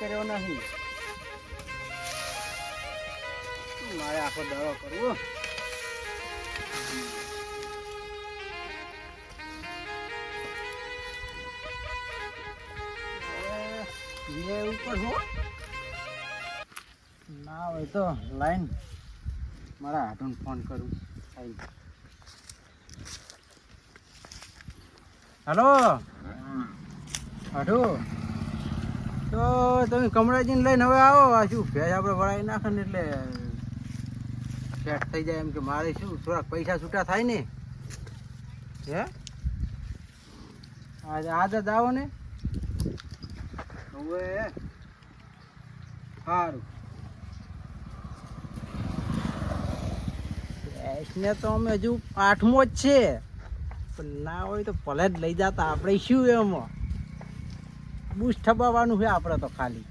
કર્યો નહીં. મારે આખો દડો કરવો? ઉપર હો. ના હોય તો લાઈન. મારા હાટું ફોન કરું. આવી હલો. હાડુ તો તમે કમળાજીને લઈને હવે આવો. આ શું ભેજ આપણે વળાવી નાખે ને એટલે સેટ થઈ જાય એમ કે મારે શું? થોડાક પૈસા છૂટા થાય ને. હે? આજે આજ આવો ને. હવે સારું ને તો અમે હજુ આઠમો જ છે. પણ ના હોય તો ભલે જ લઈ જતા. આપણે શું એમાં? બુશ ઠબાવવાનું છે આપણે તો ખાલી.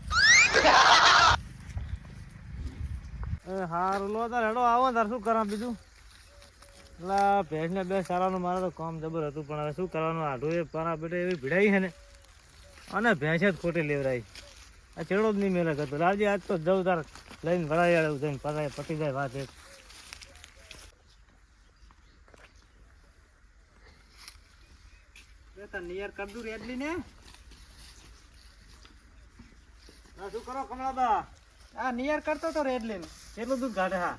એ હારું લો તાર હેડો આવો તાર શું કરવા બીજું? એટલે ભેંસ ને બે સારાનું મારે તો કામ જબર હતું પણ હવે શું કરવાનું? આઢું એ પારા બેટે એવી ભીડાઈ છે ને. અને ભેંસ જ ખોટી લેવરાઈ આ ચેડો જ નહીં મેલે કરતો લાલજી આજ તો જવું તાર લઈને ભરાઈ આવે જઈને પતાય પટી જાય વાત એક. નિયર કર રેડલી ને આ શું કરો કમળાબા. આ નિયર કરતો તો રેડલી કેટલું દૂધ કાઢે હા?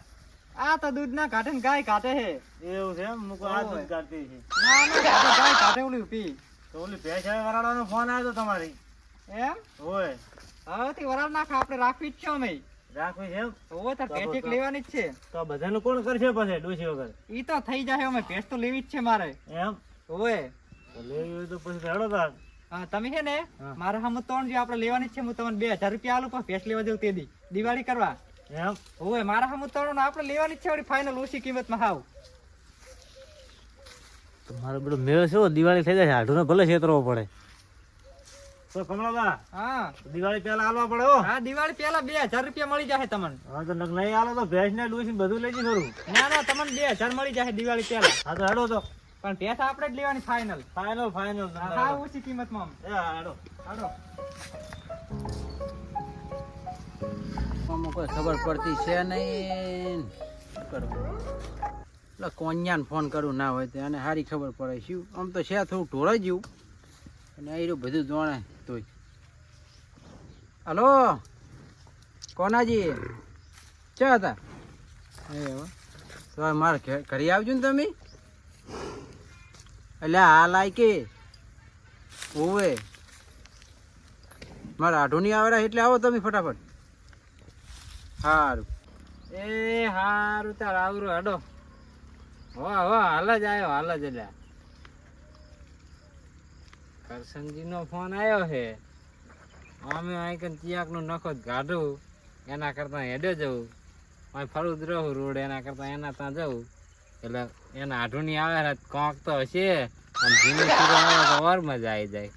આ તો દૂધ ના કાઢે ને ગાય કાઢે હે. એવું છે એમ? મૂકો આ દૂધ કાઢતી છે ના ના ગાય કાઢે ઓલી પી તો ઓલી ભેંસ હવે ફોન આવ્યો તમારી. એમ? હોય. હવેથી વરાળ નાખ આપણે રાખવી જ છે અમે. રાખવી છે એમ? તાર ભેંસ લેવાની જ છે. તો બધાનું કોણ કરશે પછી ડોસી વગર? ઈ તો થઈ જાય અમે ભેંસ તો લેવી જ છે મારે. એમ? ઓય તો લેવી તો પછી રડો તાર તમે છે ને મારા હમ ત્રણ જે આપણે લેવાની છે હું તમને બે હજાર રૂપિયા આલું પણ ભેંસ લેવા જવું તે દી. દિવાળી કરવા. એમ? ઓય મારા સામે ત્રણ ને આપણે લેવાની છે ફાઇનલ ઓછી કિંમતમાં હાવ. મારો બધો મેળો છે દિવાળી થઈ જાય હાડુને ભલે છેતરવો પડે. તો કમળાબા હા. દિવાળી પહેલા આલવા પડે હો. હા દિવાળી પહેલા બે હજાર રૂપિયા મળી જાય તમને. હા તો નહીં આલો તો ભેંસ ને ડોસી બધું લઈ જઈ ખરું. ના ના તમને બે હજાર મળી જાય દિવાળી પહેલા. હા તો હેડો તો. પણ ભેંસ આપણે જ લેવાની ફાઇનલ ફાઇનલ ફાઇનલ હા ઓછી કિંમતમાં એ હાડો હેડો કોઈ ખબર પડતી છે નહીં. એટલે કોન્યાને ફોન કરું ના હોય તો અને સારી ખબર પડે. શું? આમ તો છે થોડું ઢોળાઈ ગયું. અને એ રહ્યું બધું જાણે તોય હલો? કોનાજી? ચા હતા? એ હવે તો મારે ઘરે આવજો ને તમે? એટલે હાલ આય કે. ઓવે. મારા આઢો નહીં આવેલા એટલે આવો તમે ફટાફટ. સારું એ સારું તાર આવરો હડો. હો હો, હાલ જ આવ્યો હાલ જ એટલે. કરશનજીનો ફોન આવ્યો છે. અમે આઈકન ચિયાકનું નખો જ કાઢું, એના કરતાં હેડે જવું. અહીં ફરું જ રહું રોડ, એના કરતાં એના ત્યાં જવું. એટલે એના નહીં આવે ને કોંક તો હશે. અને ધીમે ધીમે આવે તો ઓર મજા આવી જાય.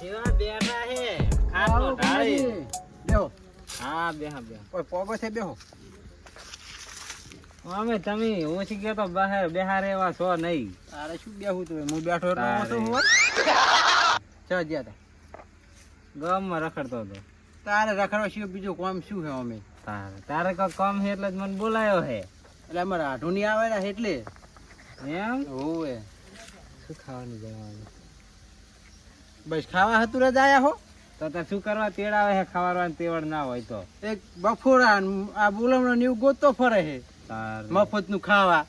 કેવા બેઠા હે. ખાટલો ઢાળી. બેહો. હા બેહા બેહા. ઓય પોગો છે બેહો. અમે તમે ઓછી ગયા તો બહાર બેહાર એવા છો નહીં. તારે શું બેહું તું? હું બેઠો એટલે. ઓછો હોય ચા ગયા તા. ગામમાં રખડતો હતો. તારે રખડવા સિવાય બીજું કોમ શું છે અમે? તારે. તારે કોઈ કામ છે એટલે જ મને બોલાયો હે એટલે અમારે આઢું નહીં આવે ને એટલે. એમ? હોવે. શું ખાવાનું જવાનું બસ ખાવા હતું જ આયા હો. તો તો શું કરવા તેડાવે હે ખાવાનું તેવડ ના હોય તો? એક બફોરા આ બોલમણો ને એવું ગોતતો ફરે છે. મફતનું ખાવા.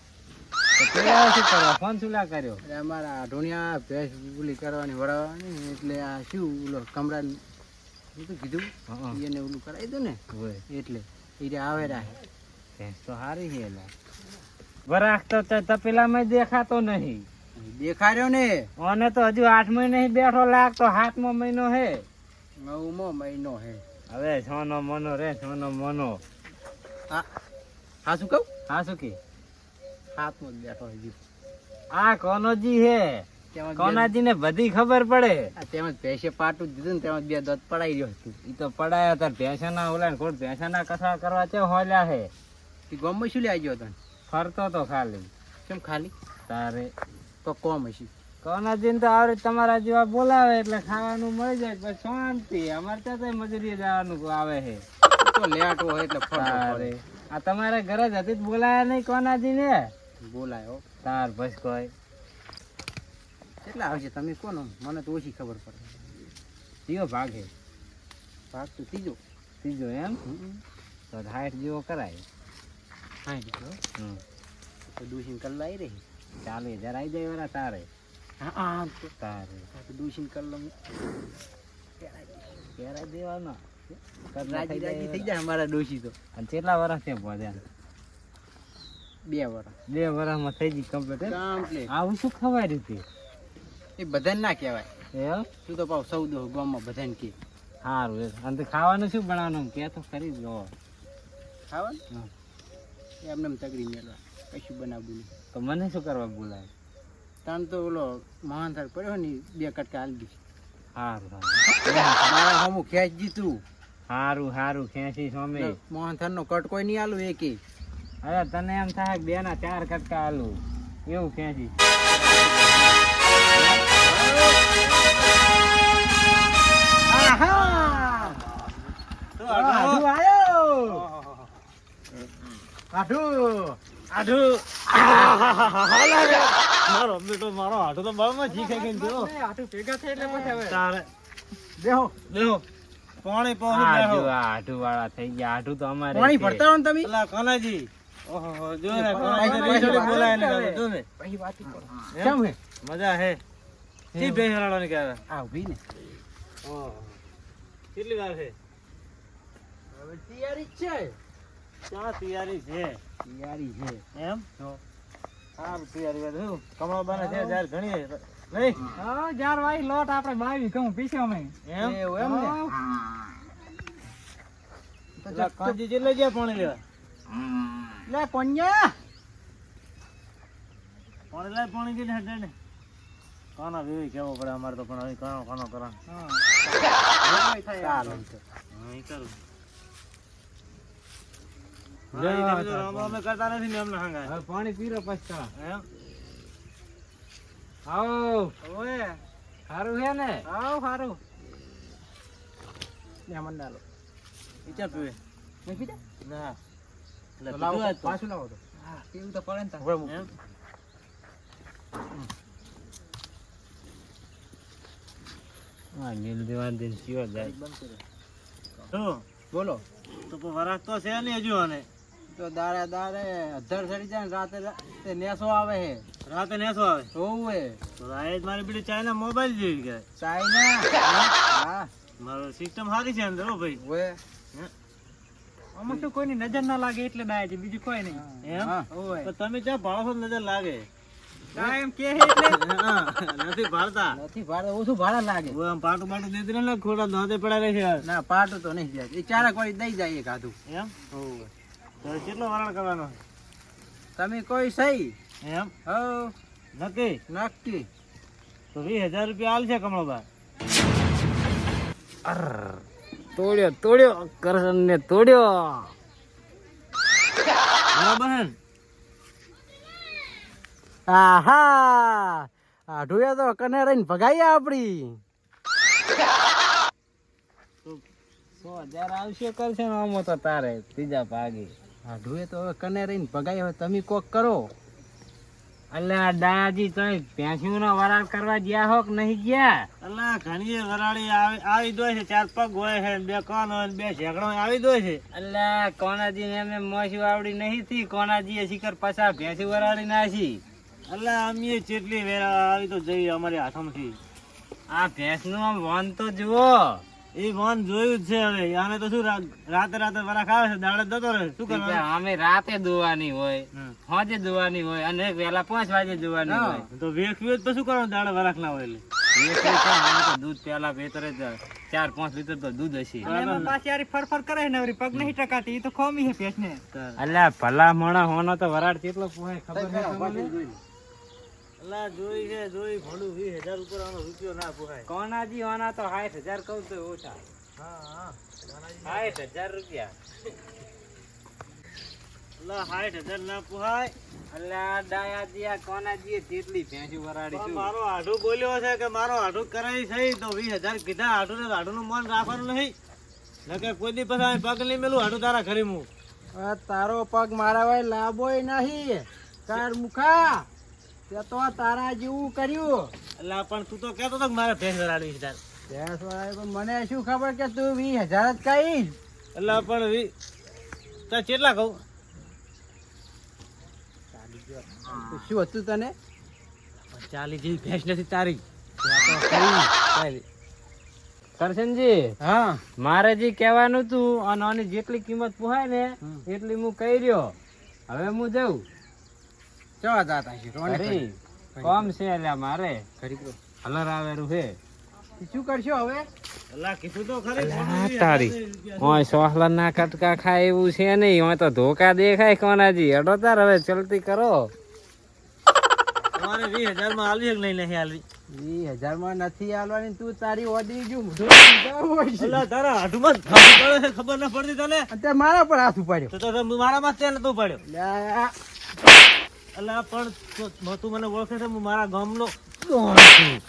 ફોન સુલા કર્યો? એટલે અમારા આઢુનિયા ભેંસ ઓલી કરવાની વળાવવાની એટલે આ શું ઓલો કમરા કીધું? એને ઓલું કરાવી દઉં ને. એટલે. આવે રાહે ભેંસ તો સારી છે એલા વરાખ તો તપેલામાં દેખાતો નહીં. દેખાડ્યો ને? ઓને તો હજુ આઠ મહિને બેઠો લાગતો સાતમો મહિનો હે. નવમો મહિનો હે. હવે સોનો મનો રે સોનો મનો. હા હા શું કહું? હા શું કે? હાથમો બેઠો હજુ. આ હે તેમાં જ બે- કોનાજી ને બધી ખબર પડે. આ તેમાં જ ભેંસે પાટું દીધું ને તેમજ બે દોત પડાઈ રહ્યો હતું. ઈ તો પડાયા તાર ભેંસાના ઓલા ને ખોટ ભેંસાના કથા કરવા છે હોલ્યા હે. એ ગામમાં શું લઈ ગયો તને ફરતો તો ખાલી. કેમ ખાલી? તારે તો કોમ હશે. કોનાજીને તો આવડે તમારા જેવા બોલાવે એટલે ખાવાનું મળી જાય પછી શાંતિ. અમારે ત્યાં મજૂરી જવાનું આવે છે તો લેટ હોય એટલે ફળ તારે. આ તમારે ઘરે જ હતી બોલાયા નહીં કોનાજી ને બોલાયો. તાર બસ કોઈ. કેટલા આવશે? તમે કોનો? મને તો ઓછી ખબર પડે. કયો ભાગ છે? ભાગ તો ત્રીજો. ત્રીજો એમ? તો હાઈટ જેવો કરાય. હાઈટ જેવો? હમ. તો દૂષિન કલ લાવી રહી? ચાલે જરા આવી જાય વરા તારે. હા હા તો. તારે. દૂષિન લઉં કેરા દેવાનો. રાજી રાજી થઈ જાય અમારા ડોશી તો. અને કેટલા વર્ષ છે ભોજન? બે વર્ષ બે વર્ષમાં થઈ ગઈ કમ્પ્લીટ કમ્પ્લીટ આવું શું ખવાય રીતે? એ બધાને ના કહેવાય. એમ? તું તો પાવ સૌદો ગામમાં બધાને કે સારું એ અને તો ખાવાનું શું બનાવવાનું કે તો ખરી જ ખાવાનું? એમને એમ તગડી મેળવા. કશું બનાવવું નહીં તો મને શું કરવા બોલાય તાણ તો ઓલો મહાન થાળ પડ્યો ને બે કટકા હાલ દીધી સારું મારા હમું ખેંચ જીતું સારું સારું ખેંચી સ્વામી. મોહન થાળ નો કટ કોઈ નહીં આલું એકે. અરે તને એમ થાય કે બે ના ચાર કટકા આલું. એવું ખેંચી. આઢું. આઢું આઢું. મારો બેટો મારો આઢો તો બળમાં જો આઢું ભેગા થાય એટલે પછી હવે. તારે. બેહો દેહો. પાણી પાણી આઢું, આઢું વાળા થઈ ગયા. આઢું તો અમારે પાણી ભરતા રહો તમે? અલા જો જો મજા હે? કેટલી વાર છે? તૈયારી છે. ક્યાં તૈયારી છે. તૈયારી છે. એમ? તૈયારી વાત છે. જાર ઘણી નહીં? હા જાર ભાઈ લોટ આપણે બાવી કહું પીછે અમે? એમ? એમ ને? કાંજી જેટલે જ્યાં પાણી લેવા? લે કોન્યા પાણી લાય પાણી જેટલે હટે ને. કાના વેવી કેવો પડે? અમારે તો પણ હવે કાનો કાનો કરા ચાલો. હા ઈ કરું. હા, ઈ તમે તો રામ રામ કરતા નથી ને એમને હંગાય. હવે પાણી પીરો પછી. એમ? આવો ઓય, સારું છે ને? આવ પીવે? નહીં ના. લાવો પાછું લાવો તો. હા પીવું તો પડે ને હા, નીલ દેવાન દિન ચિયો જાય. શું? બોલો. તો પણ તો છે નહીં હજુ આને. તો દાડે દાડે અધર ચડી જાય રાતે રાતે નેસો આવે હે. રાતે નેસો આવે? જોવું હે. તો મારી બીડી ચાઇના મોબાઈલ જેવી કે. ચાઇના હા? મારો સિસ્ટમ સારી છે અંદર હો ભાઈ. ઓએ આમાં તો કોઈની નજર ના લાગે એટલે બાય છે બીજું કોઈ નહીં. એમ? તો તમે જ્યાં ભાળો નજર લાગે? એમ કે હે એટલે? હા, નથી ભાળતા નથી ભાડે ઓછું ભાડા લાગે. પાટું પાટું દેતી ને ખોટા નોંધે પડે છે. ના પાટું તો નહીં જાય. એ ચારક કોઈ દઈ જાય એક આધું. એમ? તો કેટલો વરાળ કરવાનો? તમે કોઈ સહી? એમ? હો નક્કી? નક્કી. તો વીસ હજાર રૂપિયા હાલ છે કમળબા. તોડ્યો તોડ્યો કરશન ને તોડ્યો બહેન? આહા! આઢુયા તો કને રહીને ભગાઈ આપડી સો હજાર આવશે કરશે આમાં તો તારે ત્રીજા ભાગે. આ ઢોએ તો હવે કને રહીને ભગાઈ હવે તમે કોક કરો. અલ્લે દાદાજી તો ભેંસ્યું નો વરાળ કરવા ગયા હો કે નહીં ગયા? અલ્લા ઘણી વરાળી આવી દો છે ચાર પગ હોય છે બે કોન હોય બે ઝેકડો આવી દો છે. અલ્લા કોનાજી ને અમે મોસી આવડી નહીં થી કોનાજી એ શિખર પાછા ભેંસી વરાળી નાસી અલ્લા અમે ચેટલી વેરા આવી તો જઈ અમારી હાથમાંથી. આ ભેંસનું આમ વન તો જુઓ. એ મોન જોયું જ છે હવે. આને તો શું રાતે રાતે વરાખ આવે છે દાડે જતો રહે. શું કરવાનું? અમે રાતે દોવાની હોય. હોજે દોવાની હોય અને વેલા પાંચ વાગે દોવાની હોય. તો વેખ્યું તો શું કરવાનું? દાડે વરાખ ના હોય એટલે. એ કઈ છે, અમે તો દૂધ પેલા ભેતરે જ ચાર પાંચ લીટર તો દૂધ હશે. અલ્યા ભલા મોણા હોનો તો વરાળ કેટલો પોહાય ખબર છે તમને જોઈ છે જોઈ ભોળું વીસ હજાર ઉપર આનો રૂપિયો ના પોહાય કોનાજી હોના તો સાઠ હજાર કહું તો ઓછા હા હા સાઠ હજાર રૂપિયા. અલા સાઠ હજાર ના પોહાય અલ્યા ડાયાજીયા કોનાજીએ જેટલી ભેંસું વરાડી મારો આઢું બોલ્યો છે કે મારો આઢું કરાવી છે તો વીસ હજાર કીધા આઢું ને આઢું મન રાખવાનું નહીં. નકે કોઈ દી પછી પગ નહીં મેલું આઢું તારા ઘરે હું તારો પગ મારા ભાઈ લાંબોય નહીં. તાર મુખા. તે તો તારા જેવું કર્યું. એટલે પણ તું તો કહેતો હતો કે મારે ભેંસ વરાડવી છે તાર. ભેંસ પણ મને શું ખબર કે તું વીસ હજાર જ કહીશ એટલે પણ વી તાર કેટલા કહું? શું હતું તને? ચાલી જેવી ભેંસ નથી તારી. કરશનજી હા. મારે જે કહેવાનું હતું અને આની જેટલી કિંમત પુહાય ને. એટલી હું કહી રહ્યો. હવે હું જઉં. કેવા જાતા છે રોણી કોમ છે અલ્યા મારે. ખરી હલર આવેરું છે. શું કરશો હવે? અલા કીધું તો ખરી. અલા, તારી. ઓય સોહલા ના કટકા ખાય એવું છે નહીં. ઓય તો ધોકા દેખાય કોનાજી અડો તાર હવે ચલતી કરો. વીસ હજારમાં આલવી નહીં? નહીં આલવી વીસ હજારમાં નથી આલવાની તું તારી ઓડી તારા ખબર ન પડતી તને? મારા પર હાથ ઉપાડ્યો. મારા તો મારામાં જ પડ્યો અલા પણ તું મને ઓળખે છે હું મારા ગામનો ડોન છું.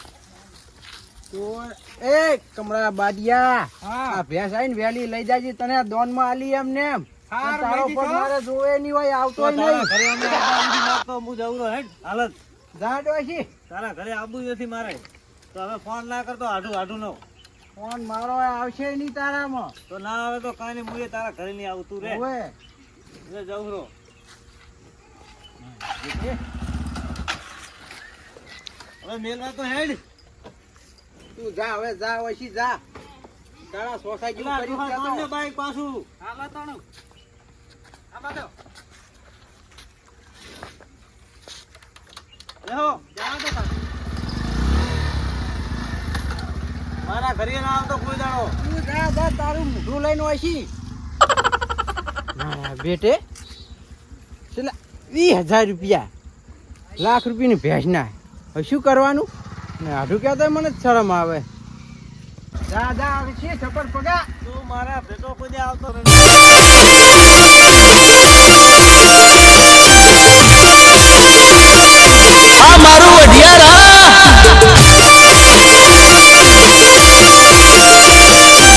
તો એ કમળા બાડિયા હા. ભેંસ આઈને વેલી લઈ જાજે તને દોનમાં આલી એમ ને એમ. તારો પર મારે જોવે નહીં હોય આવતો નહીં. હું જઉં રહે હાલત. જા ડોશી તારા ઘરે આબુ નથી મારે. તો હવે ફોન ના કરતો આઢું આઢું નો. ફોન મારો આવશે નહીં તારામાં. તો ના આવે તો કાંઈ નહીં મુએ તારા ઘરે નહીં આવતું રે. હવે. જઉં રહો હવે મેલવા તો હેડ. તું જા હવે જા ઓછી જા? તારા સોસાયટી પેલા કરી જા તો. બાઈક પાછું. હાલો તણું આમાં દો લેહો જા તો. મારા ઘરે ના આવતો કોઈ દાડો. તું જા જા તારું મોઢું લઈને ઓછી ના બેટે. છેલ્લા વીસ હજાર રૂપિયા. લાખ રૂપિયાની ભેંસ ના હવે શું કરવાનું? ને આઢું કહેતો મને શરમ આવે. જા આવે છે છપ્પર પગા? તું મારા ભેટો કોઈ આવતો. નથી